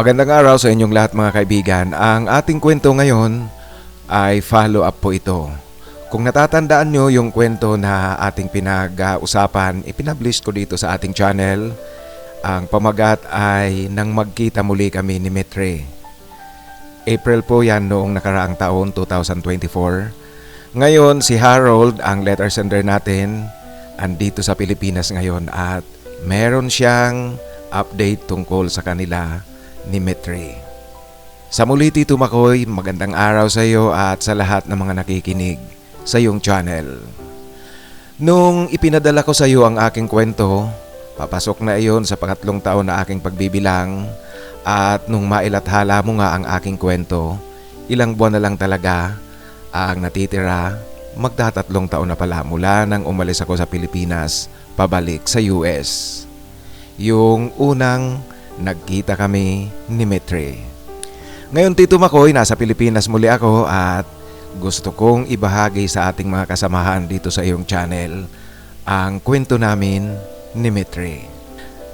Magandang araw sa inyong lahat mga kaibigan. Ang ating kwento ngayon ay follow-up po ito. Kung natatandaan nyo yung kwento na ating pinag-usapan, ipinablish ko dito sa ating channel. Ang pamagat ay nang magkita muli kami ni Metre. April po yan noong nakaraang taon, 2024. Ngayon, si Harold, ang letter sender natin, andito sa Pilipinas ngayon at meron siyang update tungkol sa kanila ni Metre. Sa muli Tito Makoy, magandang araw sa iyo at sa lahat ng mga nakikinig sa iyong channel. Nung ipinadala ko sa iyo ang aking kwento, papasok na iyon sa pangatlong taon na aking pagbibilang at nung mailathala mo nga ang aking kwento, ilang buwan na lang talaga ang natitira, magtatatlong taon na pala mula nang umalis ako sa Pilipinas pabalik sa US. Yung unang nagkita kami ni Metre. Ngayon Tito Makoy, nasa Pilipinas muli ako at gusto kong ibahagi sa ating mga kasamahan dito sa iyong channel ang kwento namin ni Metre.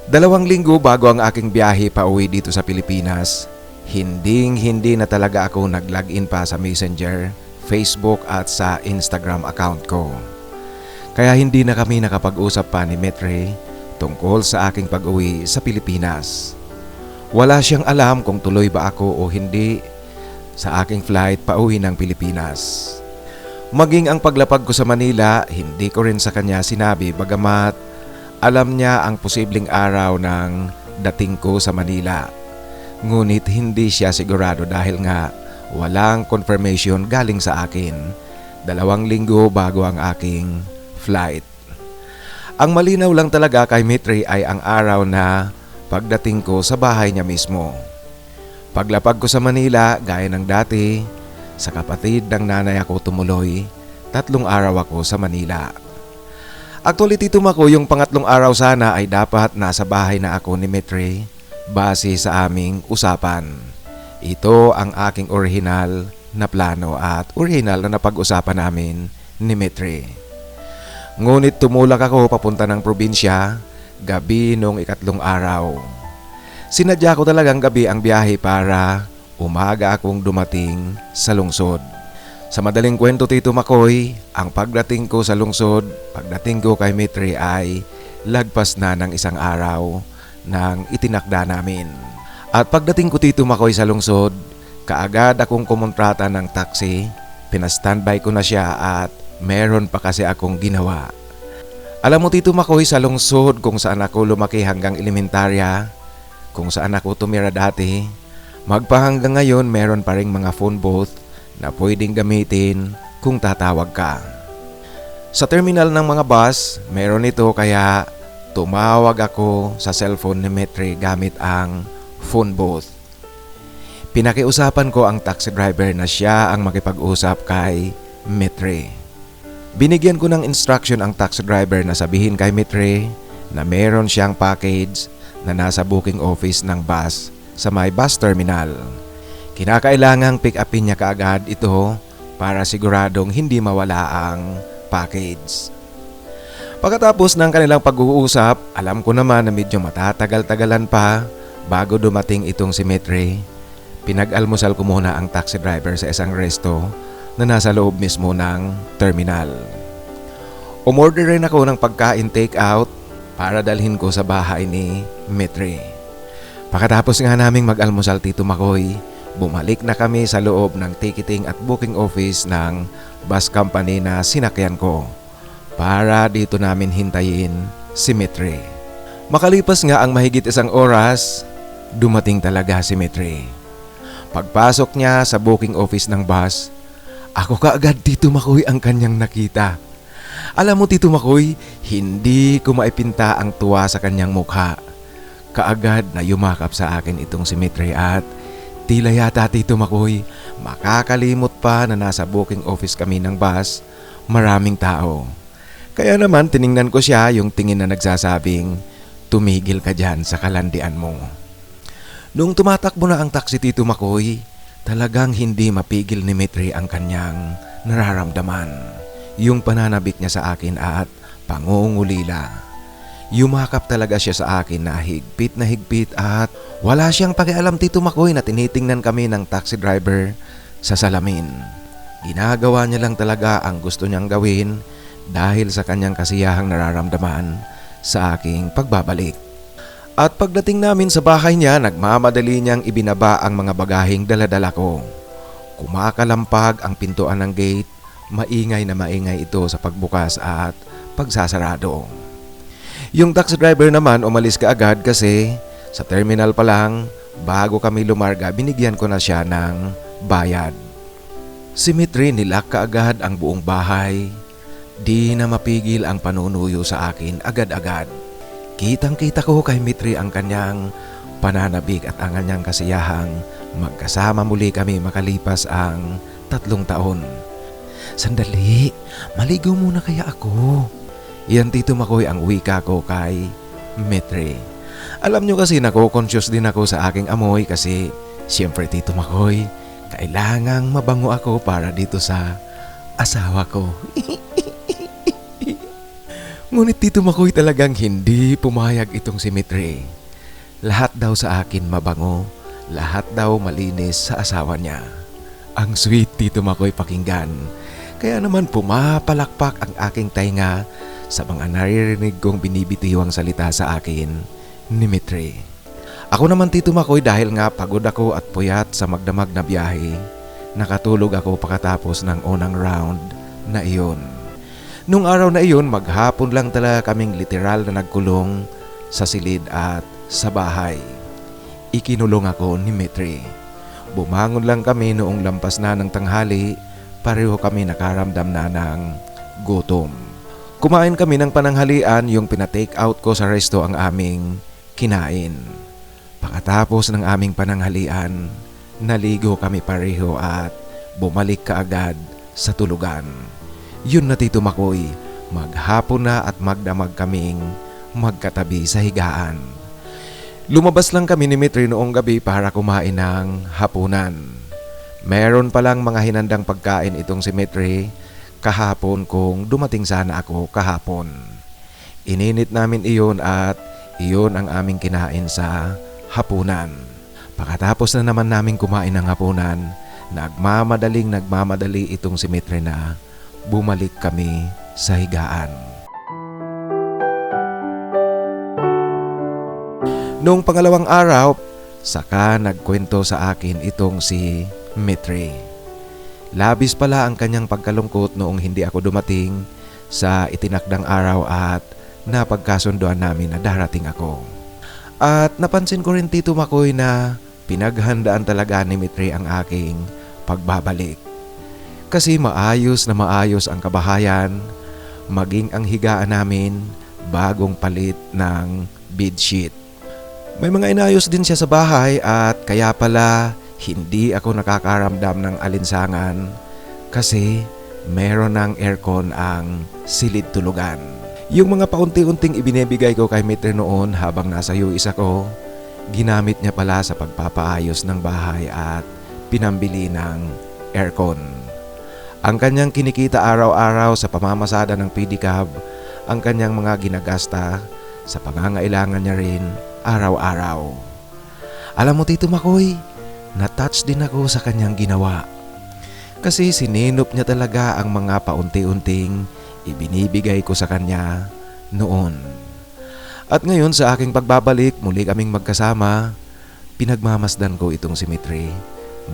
Dalawang linggo bago ang aking biyahe pa uwi dito sa Pilipinas, hinding hindi na talaga ako nag-login pa sa Messenger, Facebook at sa Instagram account ko. Kaya hindi na kami nakapag-usap pa ni Metre tungkol sa aking pag-uwi sa Pilipinas. Wala siyang alam kung tuloy ba ako o hindi sa aking flight pauwi ng Pilipinas. Maging ang paglapag ko sa Manila, hindi ko rin sa kanya sinabi bagamat alam niya ang posibleng araw ng dating ko sa Manila. Ngunit hindi siya sigurado dahil nga walang confirmation galing sa akin. Dalawang linggo bago ang aking flight. Ang malinaw lang talaga kay Mitri ay ang araw na pagdating ko sa bahay niya mismo. Paglapag ko sa Manila, gaya ng dati, sa kapatid ng nanay ako tumuloy, tatlong araw ako sa Manila. Actually, Tito Mako, yung pangatlong araw sana ay dapat nasa bahay na ako ni Metre base sa aming usapan. Ito ang aking original na plano at original na napag-usapan namin ni Metre. Ngunit tumulak ako papunta ng probinsya gabi nung ikatlong araw. Sinadya ko talagang gabi ang biyahe para umaga akong dumating sa lungsod. Sa madaling kwento Tito Makoy, ang pagdating ko sa lungsod, pagdating ko kay Mitri ay lagpas na ng isang araw nang itinakda namin. At pagdating ko Tito Makoy sa lungsod, kaagad akong kumontrata ng taxi, pinastandby ko na siya at meron pa kasi akong ginawa. Alam mo Tito Makoy sa lungsod kung saan ako lumaki hanggang elementarya, kung saan ako tumira dati, magpahanggang ngayon meron pa rin mga phone booth na pwedeng gamitin kung tatawag ka. Sa terminal ng mga bus, meron ito kaya tumawag ako sa cellphone ni Metri gamit ang phone booth. Pinakiusapan ko ang taxi driver na siya ang makipag-usap kay Metri. Binigyan ko ng instruction ang taxi driver na sabihin kay Metri na meron siyang package na nasa booking office ng bus sa may bus terminal. Kinakailangang pick upin niya kaagad ito para siguradong hindi mawala ang package. Pagkatapos ng kanilang pag-uusap, alam ko naman na medyo matatagal-tagalan pa bago dumating itong si Metre. Pinag-almusal ko muna ang taxi driver sa isang resto na nasa loob mismo ng terminal. Umorder rin ako ng pagkain take-out para dalhin ko sa bahay ni Metre. Pagkatapos nga naming mag-almusal Tito Makoy, bumalik na kami sa loob ng ticketing at booking office ng bus company na sinakyan ko para dito namin hintayin si Metre. Makalipas nga ang mahigit isang oras, dumating talaga si Metre. Pagpasok niya sa booking office ng bus, ako kaagad Tito Makoy ang kanyang nakita. Alam mo Tito Makoy, hindi ko maipinta ang tuwa sa kanyang mukha. Kaagad na yumakap sa akin itong si Mitre at tila yata Tito Makoy, makakalimot pa na nasa booking office kami ng bus, maraming tao. Kaya naman tiningnan ko siya yung tingin na nagsasabing, tumigil ka dyan sa kalandian mo. Nung tumatakbo na ang taxi Tito Makoy, talagang hindi mapigil ni Mitre ang kanyang nararamdaman yung pananabik niya sa akin at pangungulila. Yumakap talaga siya sa akin na higpit na higpit at wala siyang pakialam Tito Makoy na tinitingnan kami ng taxi driver sa salamin. Ginagawa niya lang talaga ang gusto niyang gawin dahil sa kanyang kasiyahang nararamdaman sa aking pagbabalik. At pagdating namin sa bahay niya, nagmamadali niyang ibinaba ang mga bagaheng daladala ko. Kumakalampag ang pintuan ng gate, maingay na maingay ito sa pagbukas at pagsasarado. Yung taxi driver naman umalis ka agad kasi sa terminal pa lang, bago kami lumarga, binigyan ko na siya ng bayad. Si Mitri nilak kaagad ang buong bahay. Di na mapigil ang panunuyo sa akin agad-agad. Kitang kita ko kay Mitri ang kanyang pananabik at ang kanyang kasiyahang magkasama muli kami makalipas ang tatlong taon. Sandali, maligo muna kaya ako. Yan tito Makoy ang wika ko kay Mitri. Alam nyo kasi nako-conscious din ako sa aking amoy kasi siyempre tito Makoy, kailangang mabango ako para dito sa asawa ko. Ngunit tito Makoy talagang hindi pumayag itong si Mitri. Lahat daw sa akin mabango, lahat daw malinis sa asawa niya. Ang sweet tito Makoy pakinggan. Kaya naman pumapalakpak ang aking tainga sa mga naririnig kong binibitiwang salita sa akin ni Mitri. Ako naman tito Makoy dahil nga pagod ako at puyat sa magdamag na biyahe, nakatulog ako pagkatapos ng unang round na iyon. Nung araw na iyon, maghapon lang talaga kaming literal na nagkulong sa silid at sa bahay. Ikinulong ako ni Mitri. Bumangon lang kami noong lampas na ng tanghali, pareho kami nakaramdam na ng gutom. Kumain kami ng pananghalian yung pinatake out ko sa resto ang aming kinain. Pagkatapos ng aming pananghalian, naligo kami pareho at bumalik kaagad sa tulugan. Yun na Tito maghapon na at magdamag kaming magkatabi sa higaan. Lumabas lang kami ni Mitri noong gabi para kumain ng hapunan. Meron palang mga hinandang pagkain itong si Mitri kahapon kung dumating sana ako kahapon. Ininit namin iyon at iyon ang aming kinain sa hapunan. Pagkatapos na naman namin kumain ng hapunan, nagmamadaling nagmamadali itong si Mitri na bumalik kami sa higaan. Noong pangalawang araw, saka nagkwento sa akin itong si Mitri. Labis pala ang kanyang pagkalungkot noong hindi ako dumating sa itinakdang araw at napagkasunduan namin na darating ako. At napansin ko rin Tito Makoy na pinaghandaan talaga ni Mitri ang aking pagbabalik. Kasi maayos na maayos ang kabahayan, maging ang higaan namin bagong palit ng bedsheet. May mga inayos din siya sa bahay at kaya pala hindi ako nakakaramdam ng alinsangan kasi meron ng aircon ang silid tulugan. Yung mga paunti-unting ibinebigay ko kay Mitre noon habang nasa US ako, ginamit niya pala sa pagpapaayos ng bahay at pinambili ng aircon. Ang kanyang kinikita araw-araw sa pamamasada ng pedicab, ang kanyang mga ginagasta sa pangangailangan niya rin araw-araw. Alam mo Tito Makoy, na-touch din ako sa kanyang ginawa. Kasi sininop niya talaga ang mga paunti-unting ibinibigay ko sa kanya noon. At ngayon sa aking pagbabalik, muli kaming magkasama, pinagmamasdan ko itong si Mitri.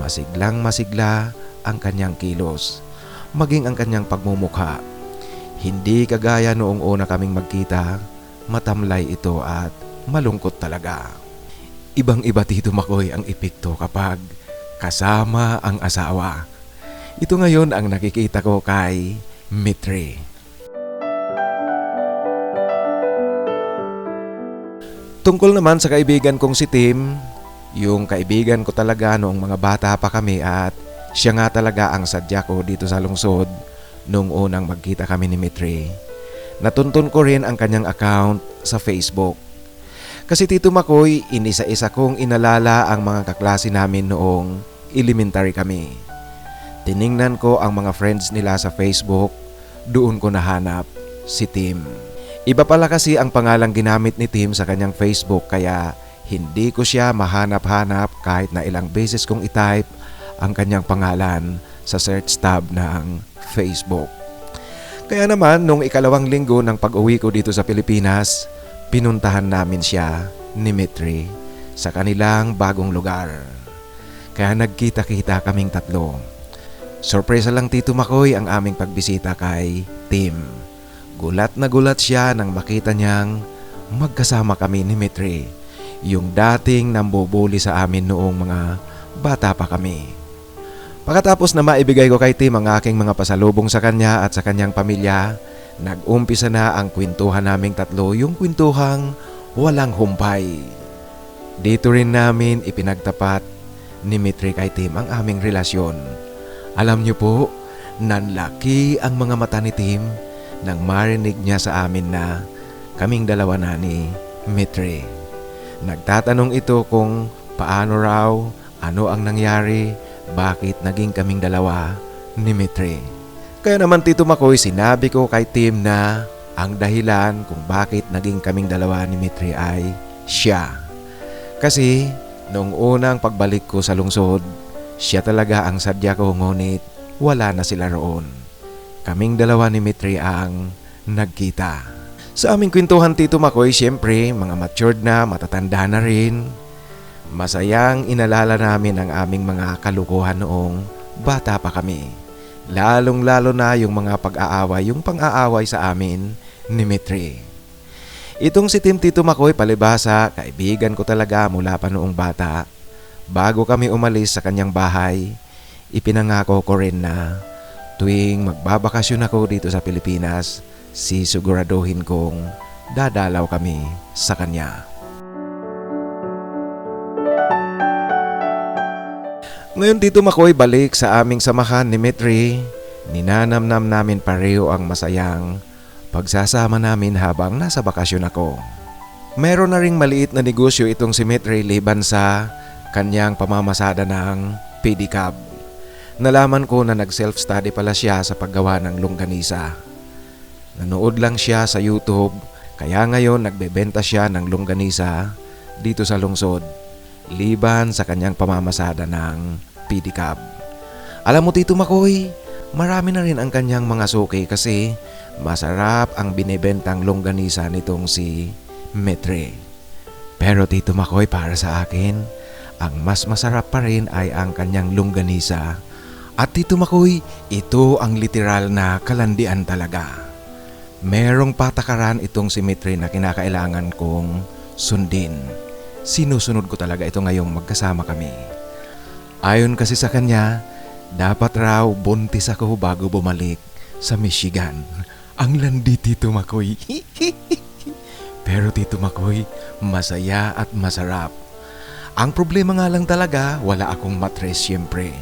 Masiglang masigla ang kanyang kilos, maging ang kanyang pagmumukha. Hindi kagaya noong una kaming magkita, matamlay ito at malungkot talaga. Ibang iba Tito Makoy ang epekto kapag kasama ang asawa. Ito ngayon ang nakikita ko kay Mitri. Tungkol naman sa kaibigan kong si Tim, yung kaibigan ko talaga noong mga bata pa kami at siya nga talaga ang sadya ko dito sa lungsod noong unang magkita kami ni Mitri. Natuntun ko rin ang kanyang account sa Facebook. Kasi Tito Makoy, inisa-isa kong inalala ang mga kaklase namin noong elementary kami. Tiningnan ko ang mga friends nila sa Facebook, doon ko nahanap si Tim. Iba pala kasi ang pangalang ginamit ni Tim sa kanyang Facebook kaya hindi ko siya mahanap-hanap kahit na ilang beses kong itype ang kanyang pangalan sa search tab ng Facebook. Kaya naman nung ikalawang linggo ng pag-uwi ko dito sa Pilipinas, pinuntahan namin siya ni Mitri sa kanilang bagong lugar. Kaya nagkita-kita kaming tatlo. Sorpresa lang Tito Makoy ang aming pagbisita kay Tim. Gulat na gulat siya nang makita niyang magkasama kami ni Mitri, yung dating nambubuli sa amin noong mga bata pa kami. Pagkatapos na maibigay ko kay Tim ang aking mga pasalubong sa kanya at sa kanyang pamilya, nag-umpisa na ang kwentuhan naming tatlo yung kwentuhang walang humpay. Dito rin namin ipinagtapat ni Mitri kay Tim ang aming relasyon. Alam niyo po, nanlaki ang mga mata ni Tim nang marinig niya sa amin na kaming dalawa na ni Mitri. Nagtatanong ito kung paano raw, ano ang nangyari, bakit naging kaming dalawa ni Mitri. Kaya naman Tito Makoy, sinabi ko kay Tim na ang dahilan kung bakit naging kaming dalawa ni Mitri ay siya. Kasi noong unang pagbalik ko sa lungsod, siya talaga ang sadya ko ngunit wala na sila roon. Kaming dalawa ni Mitri ang nagkita. Sa aming kwentuhan Tito Makoy, siyempre mga matured na, matatanda na rin. Masayang inalala namin ang aming mga kalukuhan noong bata pa kami. Lalong lalo na yung mga pag-aaway, yung pang-aaway sa amin ni Mitri. Itong si Tim Tito Makoy palibasa, kaibigan ko talaga mula pa noong bata. Bago kami umalis sa kanyang bahay, ipinangako ko rin na tuwing magbabakasyon ako dito sa Pilipinas, sisiguraduhin kong dadalaw kami sa kanya. Ngayon dito makoy balik sa aming samahan ni Mitri, ninanamnam namin pareho ang masayang pagsasama namin habang nasa bakasyon ako. Meron na ring maliit na negosyo itong si Mitri liban sa kanyang pamamasada ng pedicab. Nalaman ko na nag-self-study pala siya sa paggawa ng longganisa. Nanood lang siya sa YouTube kaya ngayon nagbebenta siya ng longganisa dito sa lungsod liban sa kanyang pamamasada ng pedicab. Alam mo Tito Makoy, marami na rin ang kanyang mga suki kasi masarap ang binibentang longganisa nitong si Metre. Pero Tito Makoy para sa akin, ang mas masarap pa rin ay ang kanyang longganisa. At Tito Makoy, ito ang literal na kalandian talaga. Merong patakaran itong si Metre na kinakailangan kong sundin. Sinusunod ko talaga ito ngayong magkasama kami. Ayon kasi sa kanya, dapat raw buntis ako bago bumalik sa Michigan. Ang landi Tito Makoy. Pero Tito Makoy, masaya at masarap. Ang problema nga lang talaga, wala akong matres siyempre.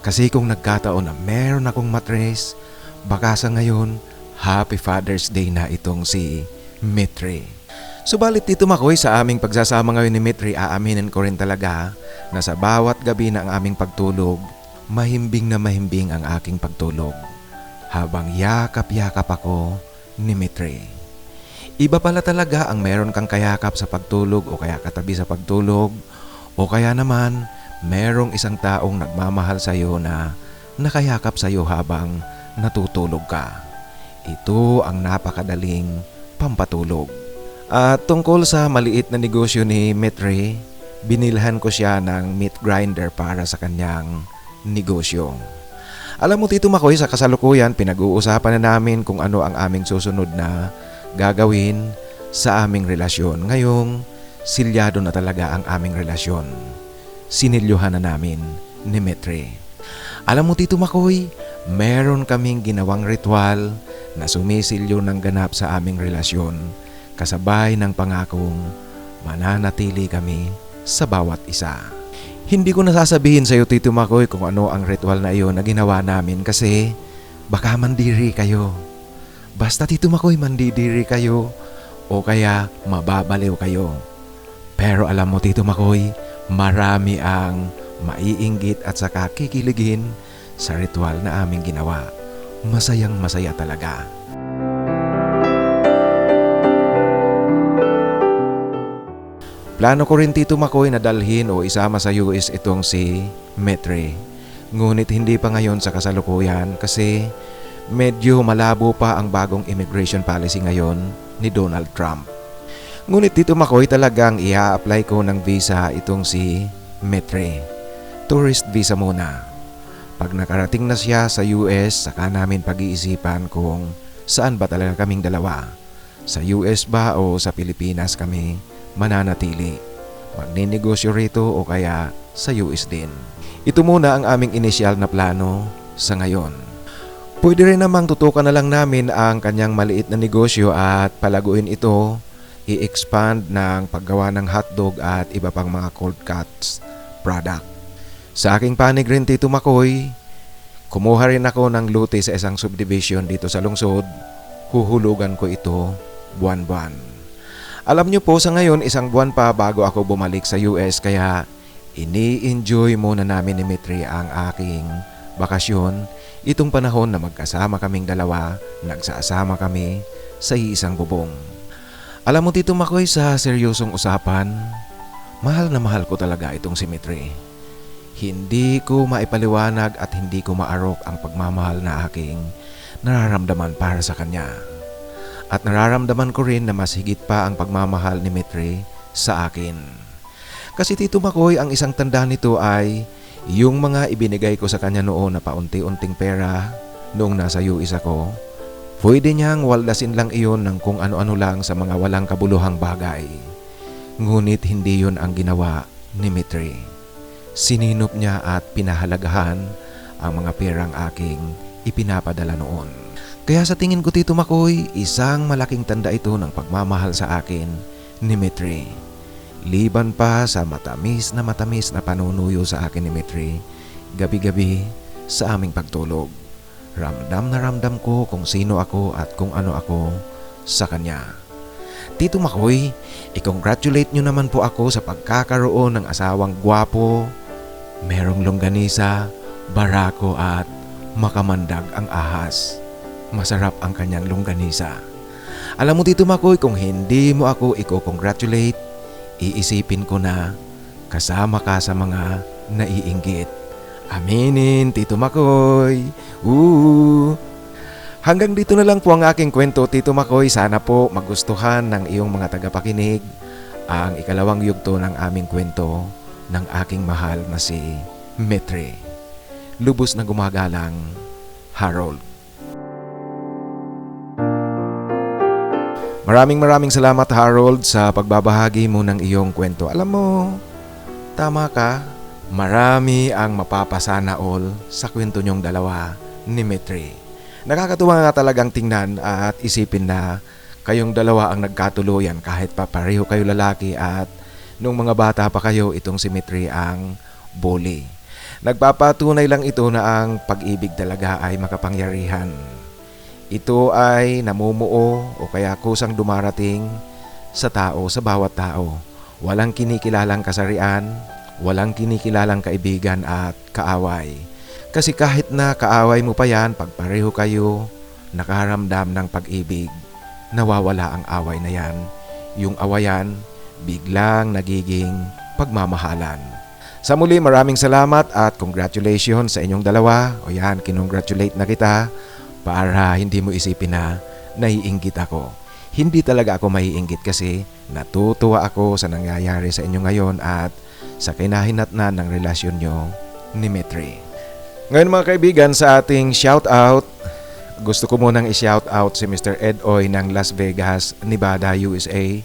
Kasi kung nagkataon na meron akong matres, baka sa ngayon, Happy Father's Day na itong si Mitre. Subalit dito makoy sa aming pagsasama ngayon ni Mitri aaminin ko rin talaga na sa bawat gabi ng aming pagtulog, mahimbing na mahimbing ang aking pagtulog. Habang yakap-yakap ako ni Mitri. Iba pala talaga ang meron kang kayakap sa pagtulog o kaya katabi sa pagtulog o kaya naman merong isang taong nagmamahal sa iyo na nakayakap sa iyo habang natutulog ka. Ito ang napakadaling pampatulog. At tungkol sa maliit na negosyo ni Metre, binilhan ko siya ng meat grinder para sa kanyang negosyo. Alam mo Tito Makoy, sa kasalukuyan pinag-uusapan na namin kung ano ang aming susunod na gagawin sa aming relasyon. Ngayong silyado na talaga ang aming relasyon. Sinilyuhan na namin ni Metre. Alam mo Tito Makoy, meron kaming ginawang ritual na sumisilyo ng ganap sa aming relasyon kasabay ng pangakong mananatili kami sa bawat isa. Hindi ko nasasabihin sa iyo Tito Makoy kung ano ang ritual na iyon na ginawa namin kasi baka mandiri kayo. Basta Tito Makoy mandidiri kayo o kaya mababaliw kayo. Pero alam mo Tito Makoy, marami ang maiinggit at saka kikiligin sa ritual na aming ginawa. Masayang masaya talaga. Plano ko rin Tito Makoy na dalhin o isama sa US itong si Metre. Ngunit hindi pa ngayon sa kasalukuyan kasi medyo malabo pa ang bagong immigration policy ngayon ni Donald Trump. Ngunit Tito Makoy talagang ia-apply ko ng visa itong si Metre. Tourist visa muna. Pag nakarating na siya sa US, saka namin pag-iisipan kung saan ba talaga kaming dalawa. Sa US ba o sa Pilipinas kami mananatili. Magninegosyo rito o kaya sa US din. Ito muna ang aming inisyal na plano sa ngayon. Pwede rin namang tutukan na lang namin ang kanyang maliit na negosyo at palaguin ito, i-expand ng paggawa ng hotdog at iba pang mga cold cuts product. Sa aking panig rin Tito Makoy, kumuha rin ako ng luti sa isang subdivision dito sa lungsod. Huhulugan ko ito buwan-buwan. Alam niyo po sa ngayon isang buwan pa bago ako bumalik sa US kaya ini-enjoy muna namin ni Mitri ang aking bakasyon itong panahon na magkasama kaming dalawa, nagsasama kami sa isang bubong. Alam mo Tito Makoy sa seryosong usapan, mahal na mahal ko talaga itong si Mitri. Hindi ko maipaliwanag at hindi ko maarok ang pagmamahal na aking nararamdaman para sa kanya. At nararamdaman ko rin na mas higit pa ang pagmamahal ni Mitri sa akin. Kasi Tito Makoy, ang isang tanda nito ay yung mga ibinigay ko sa kanya noon na paunti-unting pera noong nasa US ako. Pwede niyang waldasin lang iyon ng kung ano-ano lang sa mga walang kabuluhang bagay. Ngunit hindi yun ang ginawa ni Mitri. Sininop niya at pinahalagahan ang mga perang aking ipinapadala noon. Kaya sa tingin ko Tito Makoy, isang malaking tanda ito ng pagmamahal sa akin ni Mitri. Liban pa sa matamis na matamis na panunuyo sa akin ni Mitri, gabi-gabi sa aming pagtulog. Ramdam na ramdam ko kung sino ako at kung ano ako sa kanya. Tito Makoy, i-congratulate nyo naman po ako sa pagkakaroon ng asawang gwapo, merong longganisa, barako at makamandag ang ahas. Masarap ang kanyang longganisa. Alam mo Tito Makoy, kung hindi mo ako i-congratulate, iisipin ko na kasama ka sa mga naiinggit. Aminin, Tito Makoy. Woo! Hanggang dito na lang po ang aking kwento, Tito Makoy. Sana po magustuhan ng iyong mga tagapakinig ang ikalawang yugto ng aming kwento ng aking mahal na si Metre. Lubos na gumagalang Harold. Maraming maraming salamat Harold sa pagbabahagi mo ng iyong kwento. Alam mo, tama ka. Marami ang mapapasana all sa kwento niyong dalawa ni Mitri. Nakakatuwa nga talagang tingnan at isipin na kayong dalawa ang nagkatuluyan kahit pa pareho kayo lalaki at nung mga bata pa kayo itong si Mitri ang bully. Nagpapatunay lang ito na ang pag-ibig talaga ay makapangyarihan. Ito ay namumuo o kaya kusang dumarating sa tao, sa bawat tao. Walang kinikilalang kasarian, walang kinikilalang kaibigan at kaaway. Kasi kahit na kaaway mo pa yan, pag pareho kayo, nakaramdam ng pag-ibig, nawawala ang away na yan. Yung awayan, biglang nagiging pagmamahalan. Sa muli, maraming salamat at congratulations sa inyong dalawa. O yan, kinongratulate na kita para hindi mo isipin na naiinggit ako. Hindi talaga ako maiinggit kasi natutuwa ako sa nangyayari sa inyo ngayon at sa kinahinatnan ng relasyon nyo ni Mitri. Ngayon mga kaibigan sa ating shout out, gusto ko munang i-shout out si Mr. Ed Oy ng Las Vegas, Nevada, USA.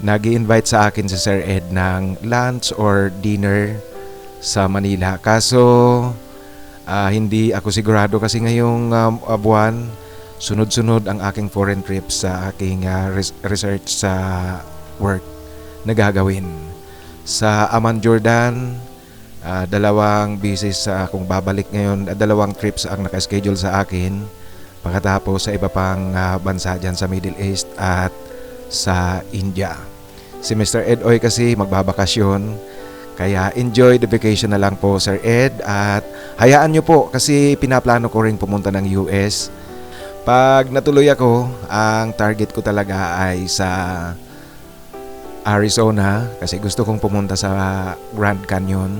nag invite sa akin si Sir Ed ng lunch or dinner sa Manila. Kaso Ah, hindi ako sigurado kasi ngayong uh, buwan, sunod-sunod ang aking foreign trip sa aking uh, res- research sa work na gagawin. Sa Amman, Jordan, uh, dalawang bisis sa akong babalik ngayon, uh, dalawang trips ang nakaschedule sa akin. Pagkatapos sa iba pang uh, bansa dyan sa Middle East at sa India. Si Mr. Ed Oy kasi magbabakasyon kaya enjoy the vacation na lang po Sir Ed at hayaan nyo po kasi pinaplano ko rin pumunta ng US. Pag natuloy ako, ang target ko talaga ay sa Arizona kasi gusto kong pumunta sa Grand Canyon.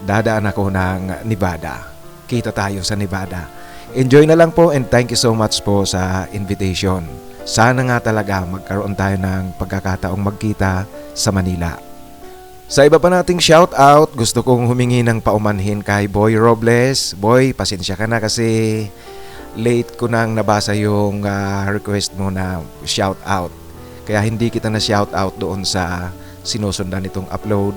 Dadaan ako ng Nevada. Kita tayo sa Nevada. Enjoy na lang po and thank you so much po sa invitation. Sana nga talaga magkaroon tayo ng pagkakataong magkita sa Manila. Sa iba pa nating shout out, gusto kong humingi ng paumanhin kay Boy Robles. Boy, pasensya ka na kasi late ko nang nabasa yung ah, request mo na shout out. Kaya hindi kita na shout out doon sa sinusundan nitong upload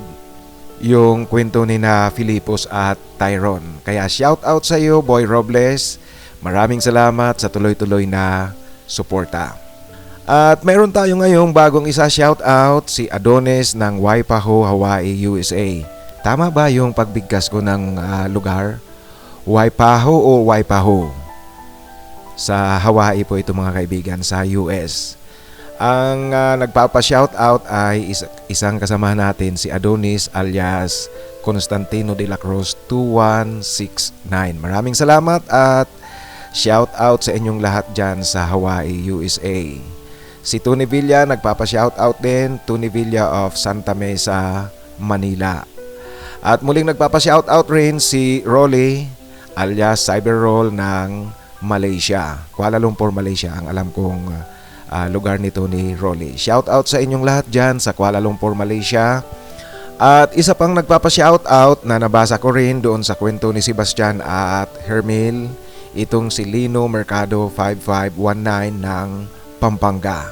yung kwento ni na Filipos at Tyron. Kaya shout out sa iyo, Boy Robles. Maraming salamat sa tuloy-tuloy na suporta. At meron tayo ngayong bagong isa shout out si Adonis ng Waipahu, Hawaii, USA. Tama ba yung pagbigkas ko ng ah, lugar? Waipahu o Waipahu? Sa Hawaii po ito mga kaibigan, sa US. Ang ah, nagpapa-shout out ay is- isang kasama natin si Adonis alias Constantino de la Cruz 2169. Maraming salamat at shout out sa inyong lahat dyan sa Hawaii, USA. Si Tony Villa nagpapa-shout out din, Tony Villa of Santa Mesa, Manila. At muling nagpapa-shout out rin si Rolly alias Cyberroll ng Malaysia. Kuala Lumpur, Malaysia ang alam kong ah, lugar nito ni Rolly. Shout out sa inyong lahat dyan sa Kuala Lumpur, Malaysia. At isa pang nagpapa-shout out na nabasa ko rin doon sa kwento ni Sebastian at Hermil, itong si Lino Mercado 5519 ng Pampanga.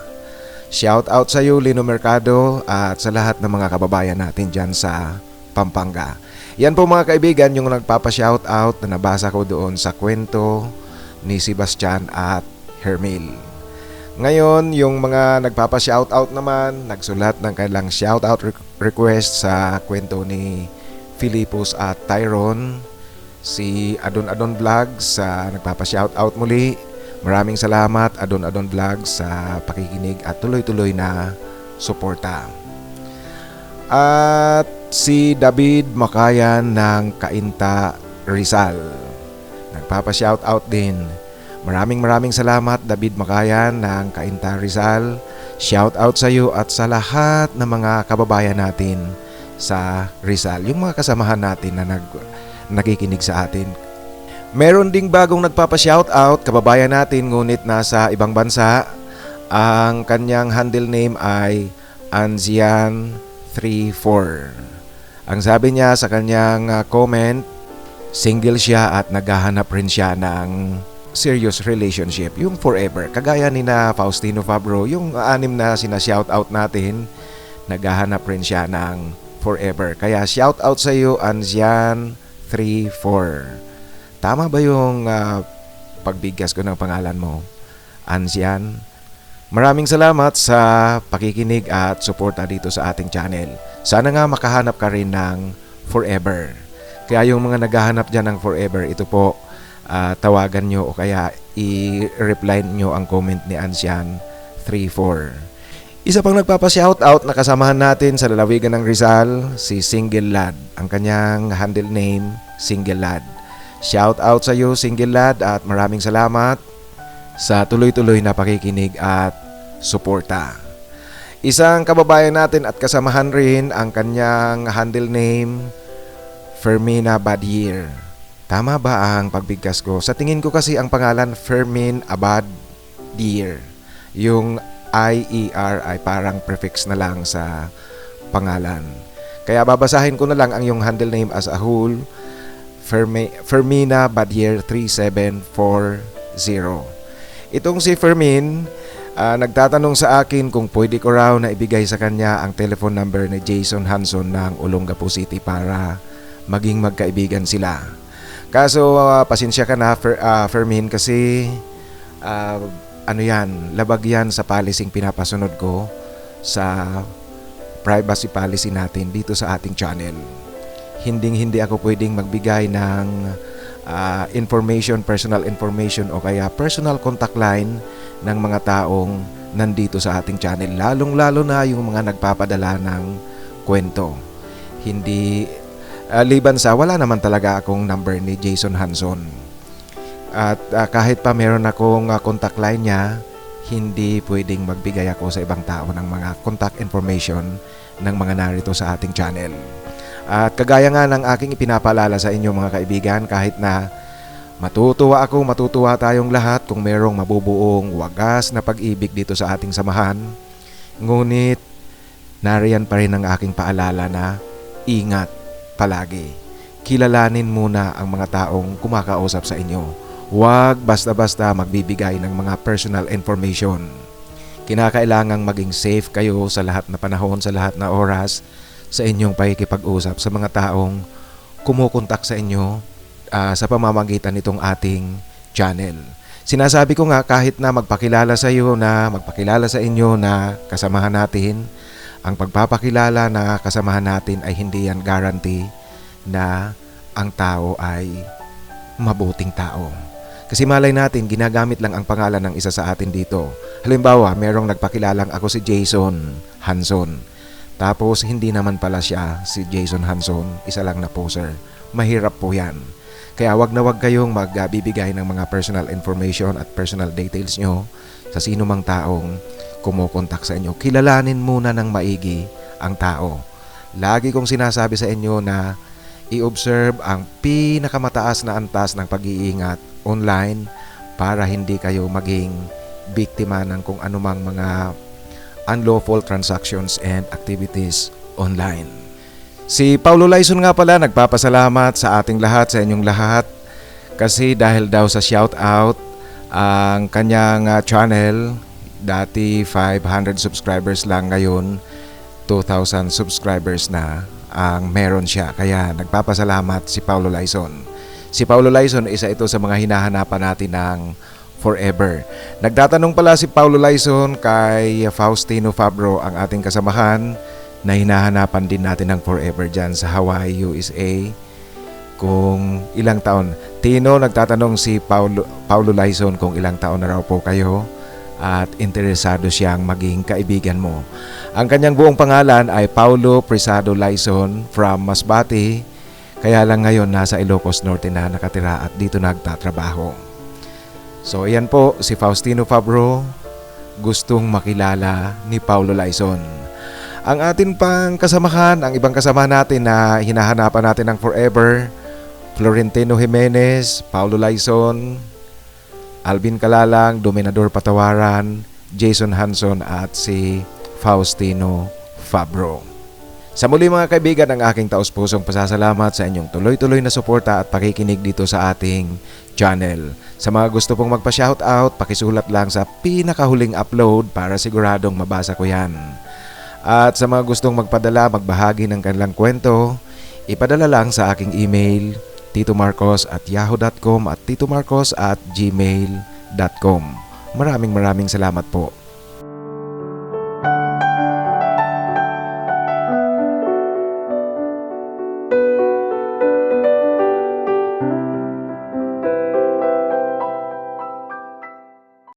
Shout out sa iyo Lino Mercado at sa lahat ng mga kababayan natin dyan sa Pampanga. Yan po mga kaibigan yung nagpapa-shout out na nabasa ko doon sa kwento ni Sebastian at Hermil. Ngayon, yung mga nagpapa-shoutout naman, nagsulat ng kanilang shoutout re- request sa kwento ni Filipos at Tyron. Si Adon Adon Vlogs sa nagpapa-shoutout muli. Maraming salamat Adon Adon Vlogs sa pakikinig at tuloy-tuloy na suporta. At si David Makayan ng Kainta Rizal. Nagpapa-shoutout din. Maraming maraming salamat David Makayan ng Kainta Rizal. Shout out sa iyo at sa lahat ng mga kababayan natin sa Rizal. Yung mga kasamahan natin na nag, nakikinig sa atin. Meron ding bagong nagpapa-shout out kababayan natin ngunit nasa ibang bansa. Ang kanyang handle name ay Anzian34. Ang sabi niya sa kanyang ah, comment, single siya at naghahanap rin siya ng serious relationship, yung forever. Kagaya ni na Faustino Fabro, yung anim na sina-shout out natin, naghahanap rin siya ng forever. Kaya shout out sa iyo, Anzian34. Tama ba yung ah, pagbigkas ko ng pangalan mo? Anzian? Maraming salamat sa pakikinig at suporta dito sa ating channel. Sana nga makahanap ka rin ng forever. Kaya yung mga naghahanap dyan ng forever, ito po, ah, tawagan nyo o kaya i-reply nyo ang comment ni Ansian34. Isa pang nagpapa-shoutout na kasamahan natin sa lalawigan ng Rizal, si Single Lad. Ang kanyang handle name, Single Lad. Shoutout sa iyo, Single Lad, at maraming salamat sa tuloy-tuloy na pakikinig at suporta. Isang kababayan natin at kasamahan rin ang kanyang handle name, Fermina Badier. Tama ba ang pagbigkas ko? Sa tingin ko kasi ang pangalan Fermin Abad Deer. Yung I-E-R ay parang prefix na lang sa pangalan. Kaya babasahin ko na lang ang yung handle name as a whole. Fermi, Fermina Badier 3740. Itong si Fermin, ah, nagtatanong sa akin kung pwede ko raw na ibigay sa kanya ang telephone number ni Jason Hanson ng Olongapo City para maging magkaibigan sila. Kaso ah, pasensya ka na Fer, ah, Fermin kasi ah, ano yan, labag yan sa policing pinapasunod ko sa privacy policy natin dito sa ating channel. Hinding hindi ako pwedeng magbigay ng ah, information, personal information o kaya personal contact line ng mga taong nandito sa ating channel. Lalong-lalo na yung mga nagpapadala ng kwento. Hindi ah, liban sa wala naman talaga akong number ni Jason Hanson. At ah, kahit pa meron akong ah, contact line niya, hindi pwedeng magbigay ako sa ibang tao ng mga contact information ng mga narito sa ating channel. At kagaya nga ng aking ipinapaalala sa inyo mga kaibigan, kahit na matutuwa ako, matutuwa tayong lahat kung merong mabubuong wagas na pag-ibig dito sa ating samahan, ngunit nariyan pa rin ang aking paalala na ingat palagi. Kilalanin muna ang mga taong kumakausap sa inyo. Huwag basta-basta magbibigay ng mga personal information. Kinakailangang maging safe kayo sa lahat na panahon, sa lahat na oras, sa inyong pakikipag-usap sa mga taong kumukontak sa inyo ah, sa pamamagitan nitong ating channel. Sinasabi ko nga kahit na magpakilala sa iyo na magpakilala sa inyo na kasamahan natin, ang pagpapakilala na kasamahan natin ay hindi yan guarantee na ang tao ay mabuting tao. Kasi malay natin, ginagamit lang ang pangalan ng isa sa atin dito. Halimbawa, merong nagpakilalang ako si Jason Hanson. Tapos hindi naman pala siya si Jason Hanson, isa lang na poser. Mahirap po yan. Kaya wag na wag kayong magbibigay ng mga personal information at personal details nyo sa sino mang taong kumukontak sa inyo. Kilalanin muna ng maigi ang tao. Lagi kong sinasabi sa inyo na i-observe ang pinakamataas na antas ng pag-iingat online para hindi kayo maging biktima ng kung anumang mga unlawful transactions and activities online. Si Paulo Laison nga pala nagpapasalamat sa ating lahat, sa inyong lahat kasi dahil daw sa shout out ang kanyang ah, channel dati 500 subscribers lang ngayon 2,000 subscribers na ang meron siya kaya nagpapasalamat si Paulo Laison. Si Paulo Laison isa ito sa mga hinahanapan natin ng forever. Nagtatanong pala si Paulo Laison kay Faustino Fabro ang ating kasamahan na hinahanapan din natin ng forever dyan sa Hawaii, USA kung ilang taon. Tino, nagtatanong si Paulo, Paulo Laison kung ilang taon na raw po kayo at interesado siyang maging kaibigan mo. Ang kanyang buong pangalan ay Paulo Presado Laison from Masbate, kaya lang ngayon nasa Ilocos Norte na nakatira at dito nagtatrabaho. So ayan po si Faustino Fabro gustong makilala ni Paulo Laison. Ang atin pang kasamahan, ang ibang kasama natin na hinahanapan natin ng forever, Florentino Jimenez, Paulo Laison, Alvin Kalalang, Dominador Patawaran, Jason Hanson at si Faustino Fabro. Sa muli mga kaibigan, ang aking taus-pusong pasasalamat sa inyong tuloy-tuloy na suporta at pakikinig dito sa ating channel. Sa mga gusto pong magpa-shoutout, pakisulat lang sa pinakahuling upload para siguradong mabasa ko yan. At sa mga gustong magpadala, magbahagi ng kanilang kwento, ipadala lang sa aking email titomarcos at yahoo.com at titomarcos at gmail.com. Maraming maraming salamat po.